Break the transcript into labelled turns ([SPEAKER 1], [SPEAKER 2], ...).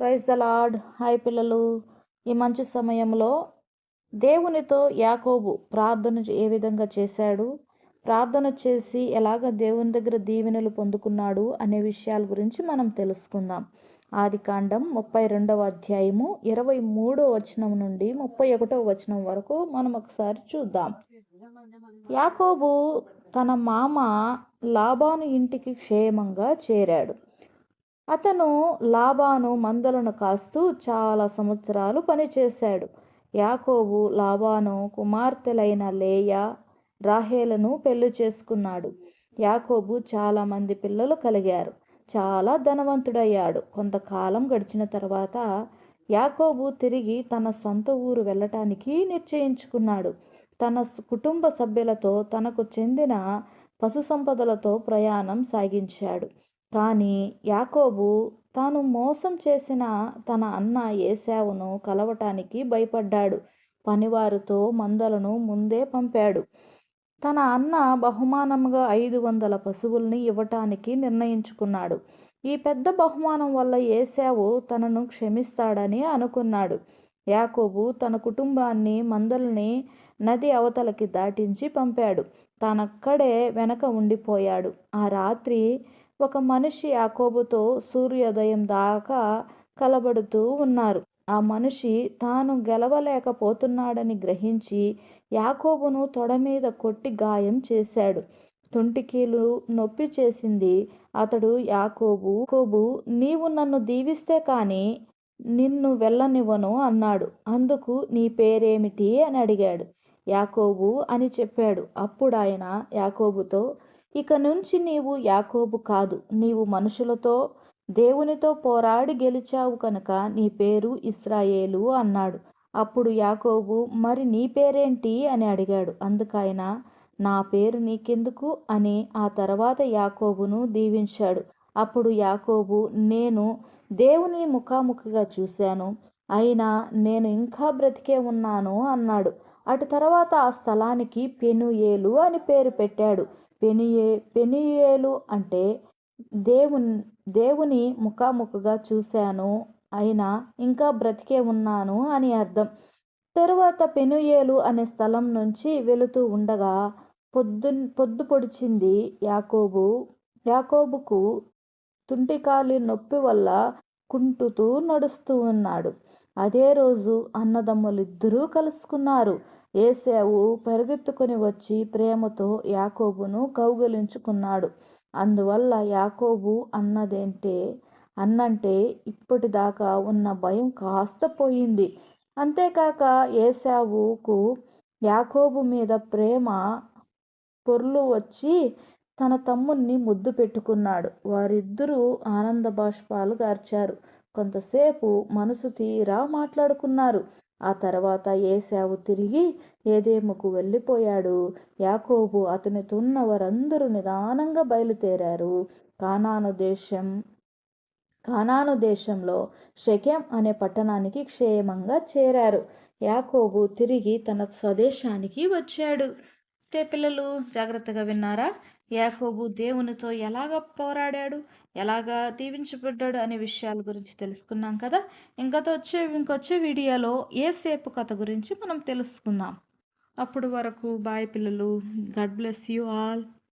[SPEAKER 1] Praise the lord. Hi పిల్లలు. ఈ మంచి సమయంలో దేవునితో యాకోబు ప్రార్థన ఏ విధంగా చేశాడు? ప్రార్థన చేసి ఎలాగ దేవుని దగ్గర దీవెనలు పొందుకున్నాడు అనే విషయాల గురించి మనం తెలుసుకుందాం. ఆది కాండం ముప్పై రెండవ అధ్యాయము ఇరవై మూడో వచనం నుండి ముప్పై ఒకటో వచనం వరకు మనం ఒకసారి చూద్దాం. యాకోబు తన మామ లాబాను ఇంటికి క్షేమంగా చేరాడు. అతను లాబాను మందలను కాస్తూ చాలా సంవత్సరాలు పనిచేశాడు. యాకోబు లాబాను కుమార్తెలైన లేయా రాహేలను పెళ్ళి చేసుకున్నాడు. యాకోబు చాలామంది పిల్లలు కలిగారు. చాలా ధనవంతుడయ్యాడు. కొంతకాలం గడిచిన తర్వాత యాకోబు తిరిగి తన సొంత ఊరు వెళ్ళటానికి నిశ్చయించుకున్నాడు. తన కుటుంబ సభ్యులతో తనకు చెందిన పశు సంపదలతో ప్రయాణం సాగించాడు. కానీ యాకోబు తాను మోసం చేసిన తన అన్న ఏసావును కలవటానికి భయపడ్డాడు. పనివారితో మందలను ముందే పంపాడు. తన అన్న బహుమానంగా ఐదు వందల పశువుల్ని ఇవ్వటానికి నిర్ణయించుకున్నాడు. ఈ పెద్ద బహుమానం వల్ల ఏసావు తనను క్షమిస్తాడని అనుకున్నాడు. యాకోబు తన కుటుంబాన్ని మందల్ని నది అవతలకి దాటించి పంపాడు. తనక్కడే వెనక ఉండిపోయాడు. ఆ రాత్రి ఒక మనిషి యాకోబుతో సూర్యోదయం దాకా కలబడుతూ ఉన్నారు. ఆ మనిషి తాను గెలవలేకపోతున్నాడని గ్రహించి యాకోబును తొడ మీద కొట్టి గాయం చేశాడు. తుంటికీలు నొప్పి చేసింది అతడు యాకోబు. కోబు నీవు నన్ను దీవిస్తే కానీ నిన్ను వెళ్ళనివ్వను అన్నాడు. అందుకు నీ పేరేమిటి? అని అడిగాడు. యాకోబు అని చెప్పాడు. అప్పుడు ఆయన యాకోబుతో ఇక నుంచి నీవు యాకోబు కాదు. నీవు మనుషులతో దేవునితో పోరాడి గెలిచావు కనుక నీ పేరు ఇస్రాయేలు అన్నాడు. అప్పుడు యాకోబు మరి నీ పేరేంటి? అని అడిగాడు. అందుకైన నా పేరు నీకెందుకు? అని ఆ తర్వాత యాకోబును దీవించాడు. అప్పుడు యాకోబు నేను దేవుని ముఖాముఖిగా చూశాను. అయినా నేను ఇంకా బ్రతికే ఉన్నాను అన్నాడు. అటు తర్వాత ఆ స్థలానికి పెనుయేలు అని పేరు పెట్టాడు. పెనియే పెనియేలు అంటే దేవుని దేవుని ముఖాముఖిగా చూశాను అయినా ఇంకా బ్రతికే ఉన్నాను అని అర్థం. తరువాత పెనుయేలు అనే స్థలం నుంచి వెళుతూ ఉండగా పొద్దు పొద్దు పొడిచింది యాకోబు. యాకోబుకు తుంటికాలి నొప్పి వల్ల కుంటుతూ నడుస్తూ ఉన్నాడు. అదే రోజు అన్నదమ్ములిద్దరూ కలుసుకున్నారు. ఏసావు పరిగెత్తుకుని వచ్చి ప్రేమతో యాకోబును కౌగలించుకున్నాడు. అందువల్ల యాకోబు అన్నదేంటే అన్నంటే ఇప్పటిదాకా ఉన్న భయం కాస్త పోయింది. అంతేకాక ఏసావుకు యాకోబు మీద ప్రేమ పొర్లు వచ్చి తన తమ్ముణ్ణి ముద్దు పెట్టుకున్నాడు. వారిద్దరూ ఆనంద బాష్పాలు గార్చారు. కొంతసేపు మనసు తీరా మాట్లాడుకున్నారు. ఆ తర్వాత ఏసావు తిరిగి ఏదేముకు వెళ్ళిపోయాడు. యాకోబు అతనితో ఉన్న వారందరూ నిదానంగా బయలుదేరారు. కానాను దేశం కానాను దేశంలో షకెం అనే పట్టణానికి క్షేమంగా చేరారు. యాకోబు తిరిగి తన స్వదేశానికి వచ్చాడు. తే పిల్లలు జాగ్రత్తగా విన్నారా? యాకోబు దేవునితో ఎలాగ పోరాడాడు ఎలాగా దీవించబడ్డాడు అనే విషయాల గురించి తెలుసుకున్నాం కదా. ఇంకా వచ్చే ఇంకొచ్చే వీడియోలో ఏ సేపు కథ గురించి మనం తెలుసుకుందాం. అప్పుడు వరకు బాయ్ పిల్లలు గడ్ బ్లెస్ యూ ఆల్.